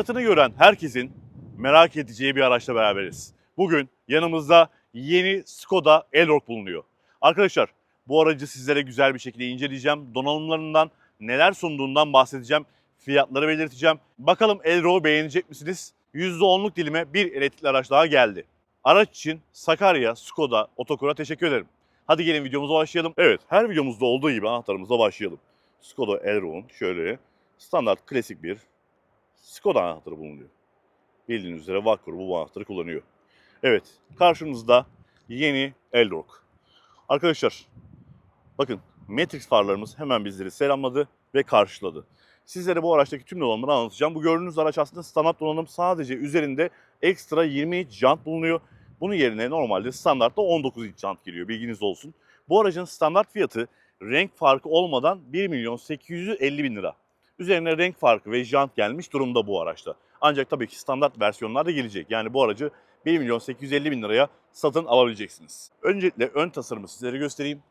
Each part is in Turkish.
Fiyatını gören herkesin merak edeceği bir araçla beraberiz. Bugün yanımızda yeni Skoda Elroq bulunuyor. Arkadaşlar bu aracı sizlere güzel bir şekilde inceleyeceğim. Donanımlarından neler sunduğundan bahsedeceğim. Fiyatları belirteceğim. Bakalım Elroq'u beğenecek misiniz? %10'luk dilime bir elektrikli araç daha geldi. Araç için Sakarya, Skoda, Otokur'a teşekkür ederim. Hadi gelin videomuza başlayalım. Evet her videomuzda olduğu gibi anahtarımızla başlayalım. Skoda Elroq'un şöyle standart klasik bir Skoda anahtarı bulunuyor. Bildiğiniz üzere Vakkur bu anahtarı kullanıyor. Evet karşınızda yeni Elroq. Arkadaşlar bakın Matrix farlarımız hemen bizleri selamladı ve karşıladı. Sizlere bu araçtaki tüm donanımları anlatacağım. Bu gördüğünüz araç aslında standart donanım sadece üzerinde ekstra 20 inç jant bulunuyor. Bunun yerine normalde standartta 19 inç jant geliyor bilginiz olsun. Bu aracın standart fiyatı renk farkı olmadan 1 milyon 850 bin lira. Üzerine renk farkı ve jant gelmiş durumda bu araçta. Ancak tabii ki standart versiyonlar da gelecek. Yani bu aracı 1 milyon 850 bin liraya satın alabileceksiniz. Öncelikle ön tasarımı sizlere göstereyim.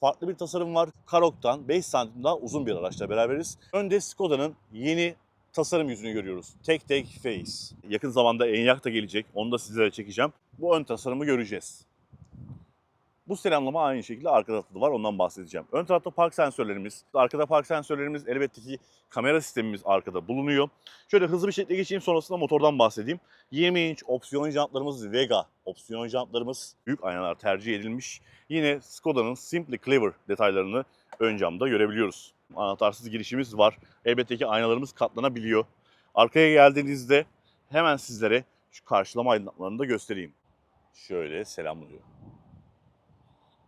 Farklı bir tasarım var. Karok'tan 5 santim daha uzun bir araçla beraberiz. Önde Skoda'nın yeni tasarım yüzünü görüyoruz. Tek tek face. Yakın zamanda Enyaq da gelecek. Onu da sizlere çekeceğim. Bu ön tasarımı göreceğiz. Bu selamlama aynı şekilde arka tarafta da var ondan bahsedeceğim. Ön tarafta park sensörlerimiz, arkada park sensörlerimiz, elbette ki kamera sistemimiz arkada bulunuyor. Şöyle hızlı bir şekilde geçeyim sonrasında motordan bahsedeyim. 20 inç opsiyon jantlarımız Vega opsiyon jantlarımız büyük aynalar tercih edilmiş. Yine Skoda'nın Simply Clever detaylarını ön camda görebiliyoruz. Anahtarsız girişimiz var. Elbette ki aynalarımız katlanabiliyor. Arkaya geldiğinizde hemen sizlere şu karşılama aydınlatmalarını da göstereyim. Şöyle selamlıyor.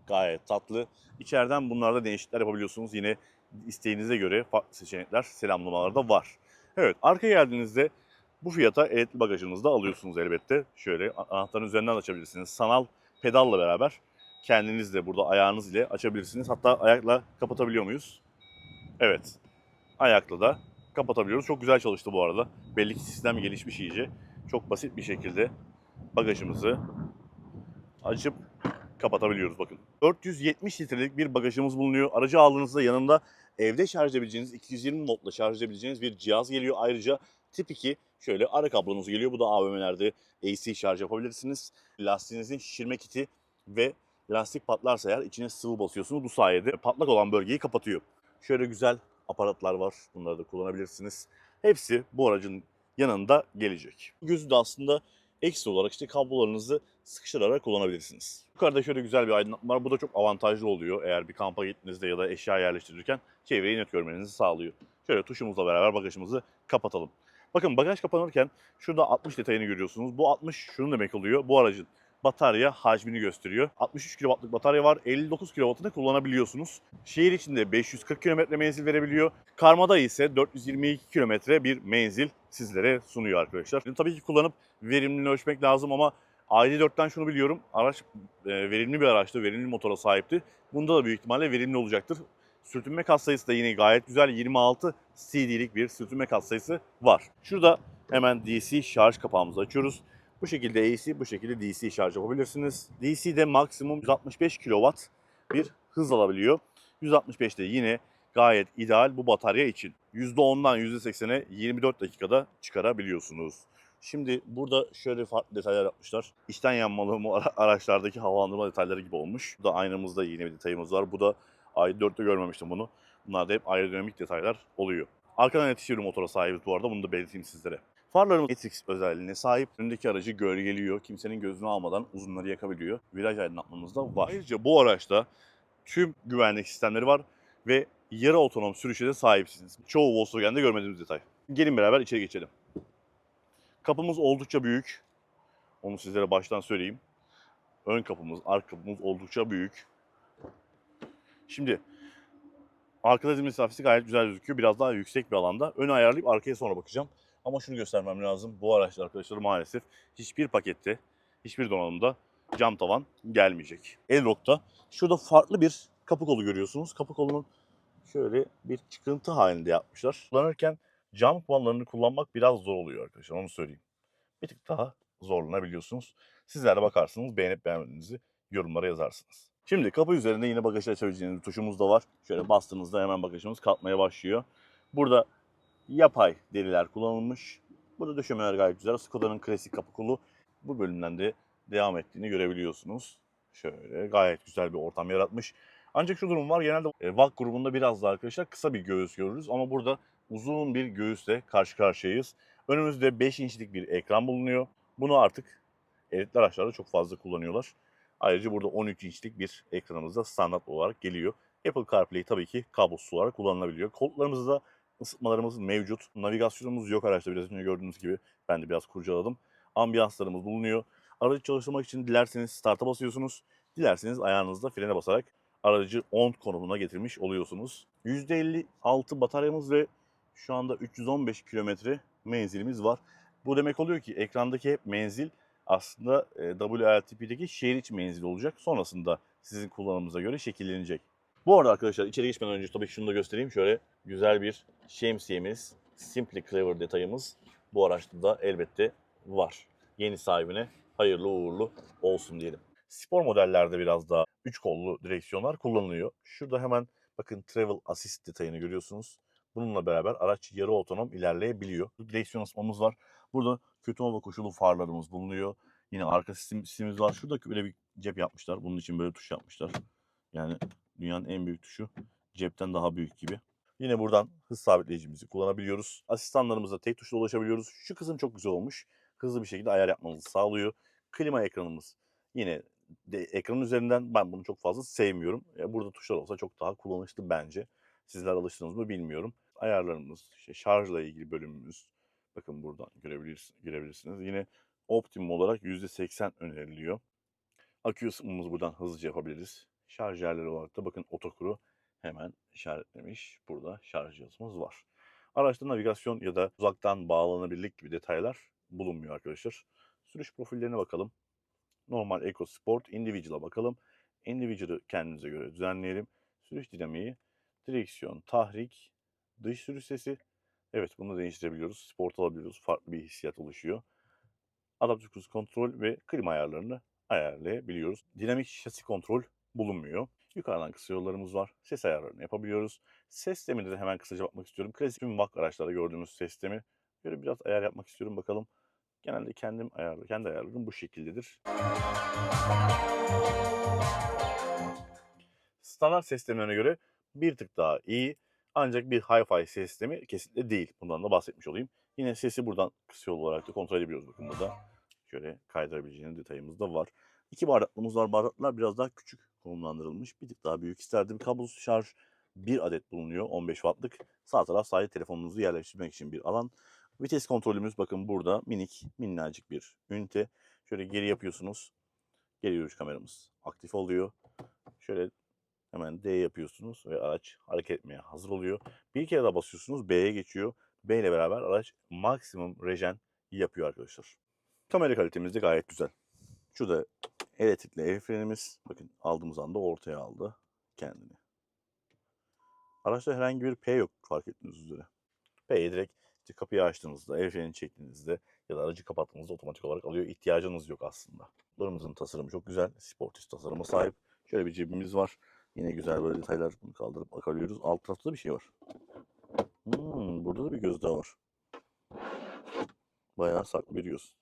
Gayet tatlı. İçeriden bunlarda değişiklikler yapabiliyorsunuz. Yine isteğinize göre farklı seçenekler, selamlamalar da var. Evet, arkaya geldiğinizde bu fiyata elektrikli bagajınızı da alıyorsunuz elbette. Şöyle anahtarın üzerinden açabilirsiniz. Sanal pedalla beraber kendiniz de burada ayağınız ile açabilirsiniz. Hatta ayakla kapatabiliyor muyuz? Evet. Ayakla da kapatabiliyoruz. Çok güzel çalıştı bu arada. Belli ki sistem gelişmiş iyice. Çok basit bir şekilde bagajımızı açıp kapatabiliyoruz bakın. 470 litrelik bir bagajımız bulunuyor. Aracı aldığınızda yanında evde şarj edebileceğiniz 220 voltla şarj edebileceğiniz bir cihaz geliyor. Ayrıca tip 2 şöyle ara kablonuz geliyor. Bu da AVM'lerde AC şarj yapabilirsiniz. Lastiğinizin şişirme kiti ve lastik patlarsa eğer içine sıvı basıyorsunuz. Bu sayede patlak olan bölgeyi kapatıyor. Şöyle güzel aparatlar var. Bunları da kullanabilirsiniz. Hepsi bu aracın yanında gelecek. Gözü de aslında ekstra olarak işte kablolarınızı sıkıştırarak kullanabilirsiniz. Yukarıda şöyle güzel bir aydınlatma var. Bu da çok avantajlı oluyor eğer bir kampa gittiğinizde ya da eşya yerleştirirken çevreyi net görmenizi sağlıyor. Şöyle tuşumuzla beraber bagajımızı kapatalım. Bakın bagaj kapanırken şurada 60 detayını görüyorsunuz. Bu 60 şunu demek oluyor. Bu aracın batarya hacmini gösteriyor. 63 kW'lık batarya var. 59 kW'ını kullanabiliyorsunuz. Şehir içinde 540 km menzil verebiliyor. Karmada ise 422 km bir menzil sizlere sunuyor arkadaşlar. Şimdi tabii ki kullanıp verimliliğini ölçmek lazım ama ID4'ten şunu biliyorum. Araç e, verimli bir araçtı, verimli motora sahipti. Bunda da büyük ihtimalle verimli olacaktır. Sürtünme katsayısı da yine gayet güzel. 26 CD'lik bir sürtünme katsayısı var. Şurada hemen DC şarj kapağımızı açıyoruz. Bu şekilde AC, bu şekilde DC şarj yapabilirsiniz. DC'de maksimum 165 kW bir hız alabiliyor. 165'te yine gayet ideal bu batarya için. %10'dan %80'e 24 dakikada çıkarabiliyorsunuz. Şimdi burada şöyle farklı detaylar yapmışlar. İçten yanmalı ara- araçlardaki havalandırma detayları gibi olmuş. Bu da aynamızda yine bir detayımız var. Bu da i4'te görmemiştim bunu. Bunlar da hep aerodinamik detaylar oluyor. Arkadan yetişir bir motora sahibiz bu arada. Bunu da belirteyim sizlere. Farlarımız Matrix özelliğine sahip. Önündeki aracı gölgeliyor. Kimsenin gözünü almadan uzunları yakabiliyor. Viraj aydınlatmamız da var. Ayrıca bu araçta tüm güvenlik sistemleri var ve yarı otonom sürüşe de sahipsiniz. Çoğu Volkswagen'de görmediğimiz detay. Gelin beraber içeri geçelim. Kapımız oldukça büyük. Onu sizlere baştan söyleyeyim. Ön kapımız, arka kapımız oldukça büyük. Şimdi arkada diz mesafesi gayet güzel gözüküyor. Biraz daha yüksek bir alanda. Önü ayarlayıp arkaya sonra bakacağım. Ama şunu göstermem lazım. Bu araçlar arkadaşlar maalesef hiçbir pakette, hiçbir donanımda cam tavan gelmeyecek. Elrock'ta şurada farklı bir kapı kolu görüyorsunuz. Kapı kolunun şöyle bir çıkıntı halinde yapmışlar. Kullanırken cam kumandlarını kullanmak biraz zor oluyor arkadaşlar onu söyleyeyim. Bir tık daha zorlanabiliyorsunuz. Sizler de bakarsınız beğenip beğenmediğinizi yorumlara yazarsınız. Şimdi kapı üzerinde yine bagajı açabileceğiniz bir tuşumuz da var. Şöyle bastığınızda hemen bagajımız kalkmaya başlıyor. Burada yapay deriler kullanılmış. Burada döşemeler gayet güzel. Skoda'nın klasik kapı kolu bu bölümden de devam ettiğini görebiliyorsunuz. Şöyle gayet güzel bir ortam yaratmış. Ancak şu durum var. Genelde e, VAK grubunda biraz da arkadaşlar kısa bir göğüs görürüz. Ama burada uzun bir göğüsle karşı karşıyayız. Önümüzde 5 inçlik bir ekran bulunuyor. Bunu artık elektrikli araçlarda çok fazla kullanıyorlar. Ayrıca burada 13 inçlik bir ekranımız da standart olarak geliyor. Apple CarPlay tabii ki kablosuz olarak kullanılabiliyor. Koltuklarımızda ısıtmalarımız mevcut. Navigasyonumuz yok araçta biraz önce gördüğünüz gibi. Ben de biraz kurcaladım. Ambiyanslarımız bulunuyor. Aracı çalıştırmak için dilerseniz start'a basıyorsunuz. Dilerseniz ayağınızla frene basarak aracı on konumuna getirmiş oluyorsunuz. %56 bataryamız ve şu anda 315 kilometre menzilimiz var. Bu demek oluyor ki ekrandaki hep menzil aslında e, WLTP'deki şehir içi menzil olacak. Sonrasında sizin kullanımınıza göre şekillenecek. Bu arada arkadaşlar içeri geçmeden önce tabii şunu da göstereyim. Şöyle güzel bir şemsiyemiz, Simply Clever detayımız bu araçta da elbette var. Yeni sahibine hayırlı uğurlu olsun diyelim. Spor modellerde biraz daha 3 kollu direksiyonlar kullanılıyor. Şurada hemen bakın Travel Assist detayını görüyorsunuz. Bununla beraber araç yarı otonom ilerleyebiliyor. Direksiyon ısıtmamız var. Burada kötü hava koşulu farlarımız bulunuyor. Yine arka sistem, sistemimiz var. Şurada böyle bir cep yapmışlar. Bunun için böyle tuş yapmışlar. Yani dünyanın en büyük tuşu cepten daha büyük gibi. Yine buradan hız sabitleyicimizi kullanabiliyoruz. Asistanlarımıza tek tuşla ulaşabiliyoruz. Şu kısım çok güzel olmuş. Hızlı bir şekilde ayar yapmamızı sağlıyor. Klima ekranımız yine de ekranın üzerinden ben bunu çok fazla sevmiyorum. Burada tuşlar olsa çok daha kullanışlı bence. Sizler alıştınız mı bilmiyorum. Ayarlarımız, işte şarjla ilgili bölümümüz. Bakın buradan görebilirsiniz. görebilirsiniz. Yine optimum olarak %80 öneriliyor. Akü ısınmamızı buradan hızlıca yapabiliriz. Şarjerleri olarak da bakın otokuru hemen işaretlemiş. Burada şarj cihazımız var. Araçta navigasyon ya da uzaktan bağlanabilirlik gibi detaylar bulunmuyor arkadaşlar. Sürüş profillerine bakalım. Normal Eco Sport, Individual'a bakalım. Individual'ı kendimize göre düzenleyelim. Sürüş dinamiği, direksiyon, tahrik, dış sürüş sesi. Evet bunu değiştirebiliyoruz. Sport alabiliyoruz. Farklı bir hissiyat oluşuyor. Adaptif cruise kontrol ve klima ayarlarını ayarlayabiliyoruz. Dinamik şasi kontrol bulunmuyor. Yukarıdan kısa yollarımız var. Ses ayarlarını yapabiliyoruz. Ses sistemine de hemen kısaca bakmak istiyorum. Klasik tüm VAK araçlarda gördüğümüz ses sistemi. Böyle biraz ayar yapmak istiyorum bakalım. Genelde kendim ayarlı, kendi ayarlarım bu şekildedir. Standart sistemlerine göre bir tık daha iyi. Ancak bir hi-fi sistemi kesinlikle değil. Bundan da bahsetmiş olayım. Yine sesi buradan kısa yol olarak da kontrol edebiliyoruz bakın burada. Şöyle kaydırabileceğiniz detayımız da var. İki bardaklığımız var. Bardaklar biraz daha küçük konumlandırılmış. Bir tık daha büyük isterdim. Kablosuz şarj bir adet bulunuyor. 15 wattlık. Sağ taraf sadece telefonunuzu yerleştirmek için bir alan. Vites kontrolümüz bakın burada minik, minnacık bir ünite. Şöyle geri yapıyorsunuz. Geri yürüyüş kameramız aktif oluyor. Şöyle hemen D yapıyorsunuz ve araç hareket etmeye hazır oluyor. Bir kere daha basıyorsunuz B'ye geçiyor. B ile beraber araç maksimum rejen yapıyor arkadaşlar. Kamera kalitemiz de gayet güzel. Şu da elektrikli el frenimiz. Bakın aldığımız anda ortaya aldı kendini. Araçta herhangi bir P yok fark ettiğiniz üzere. P'ye direkt işte kapıyı açtığınızda, el freni çektiğinizde ya da aracı kapattığınızda otomatik olarak alıyor. İhtiyacınız yok aslında. Bunlarımızın tasarımı çok güzel. Sportif tasarıma sahip. Şöyle bir cebimiz var. Yine güzel böyle detaylar bunu kaldırıp bakabiliyoruz. Alt tarafta da bir şey var. Hmm, burada da bir göz daha var. Bayağı saklı bir göz.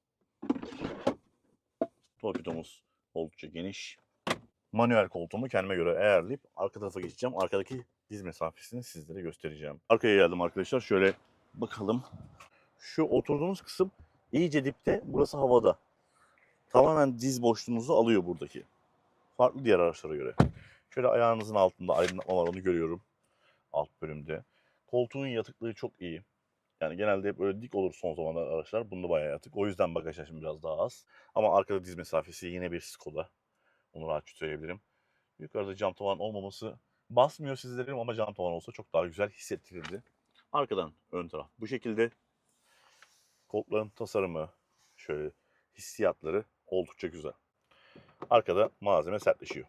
Torpidomuz oldukça geniş. Manuel koltuğumu kendime göre ayarlayıp arka tarafa geçeceğim. Arkadaki diz mesafesini sizlere göstereceğim. Arkaya geldim arkadaşlar. Şöyle bakalım. Şu oturduğunuz kısım iyice dipte. Burası havada. Tamamen diz boşluğunuzu alıyor buradaki. Farklı diğer araçlara göre. Şöyle ayağınızın altında aydınlatma var onu görüyorum. Alt bölümde. Koltuğun yatıklığı çok iyi. Yani genelde hep böyle dik olur son zamanlar araçlar. Bunda bayağı yatık. O yüzden bagaj hacmi biraz daha az. Ama arkada diz mesafesi yine bir Skoda. Onu rahatça söyleyebilirim. Yukarıda cam tavan olmaması basmıyor sizlerim ama cam tavan olsa çok daha güzel hissettirirdi. Arkadan ön taraf bu şekilde. Koltukların tasarımı, şöyle hissiyatları oldukça güzel. Arkada malzeme sertleşiyor.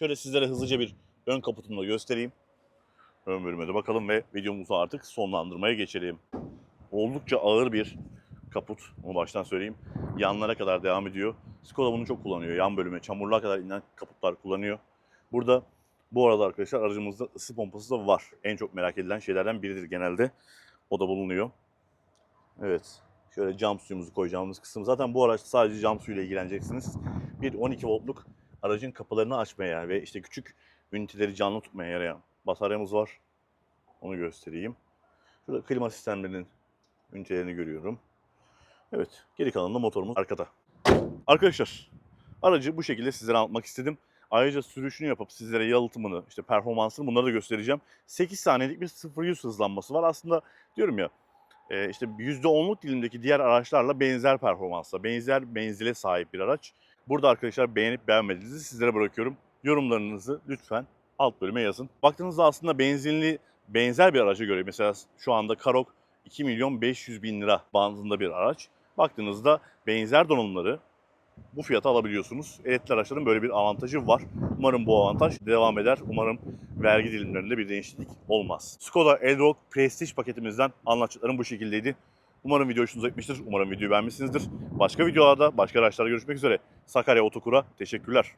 Şöyle sizlere hızlıca bir ön kaputunu da göstereyim. Ön bölüme de bakalım ve videomuzu artık sonlandırmaya geçelim. Oldukça ağır bir kaput. Onu baştan söyleyeyim. Yanlara kadar devam ediyor. Skoda bunu çok kullanıyor. Yan bölüme, çamurluğa kadar inen kaputlar kullanıyor. Burada bu arada arkadaşlar aracımızda ısı pompası da var. En çok merak edilen şeylerden biridir genelde. O da bulunuyor. Evet. Şöyle cam suyumuzu koyacağımız kısım. Zaten bu araçta sadece cam suyuyla ilgileneceksiniz. Bir 12 voltluk aracın kapılarını açmaya ve işte küçük üniteleri canlı tutmaya yarayan bataryamız var. Onu göstereyim. Şurada klima sistemlerinin ünitelerini görüyorum. Evet. Geri kalanında motorumuz arkada. Arkadaşlar aracı bu şekilde sizlere anlatmak istedim. Ayrıca sürüşünü yapıp sizlere yalıtımını, işte performansını bunları da göstereceğim. 8 saniyelik bir 0-100 hızlanması var. Aslında diyorum ya e, işte %10'luk dilimdeki diğer araçlarla benzer performansla, benzer menzile sahip bir araç. Burada arkadaşlar beğenip beğenmediğinizi sizlere bırakıyorum. Yorumlarınızı lütfen alt bölüme yazın. Baktığınızda aslında benzinli benzer bir araca göre mesela şu anda Karok 2 milyon 500 bin lira bandında bir araç. Baktığınızda benzer donanımları bu fiyata alabiliyorsunuz. Elektrikli araçların böyle bir avantajı var. Umarım bu avantaj devam eder. Umarım vergi dilimlerinde bir değişiklik olmaz. Skoda Elroq Prestige paketimizden anlatacaklarım bu şekildeydi. Umarım video hoşunuza gitmiştir. Umarım videoyu beğenmişsinizdir. Başka videolarda, başka araçlarda görüşmek üzere. Sakarya Otokur'a teşekkürler.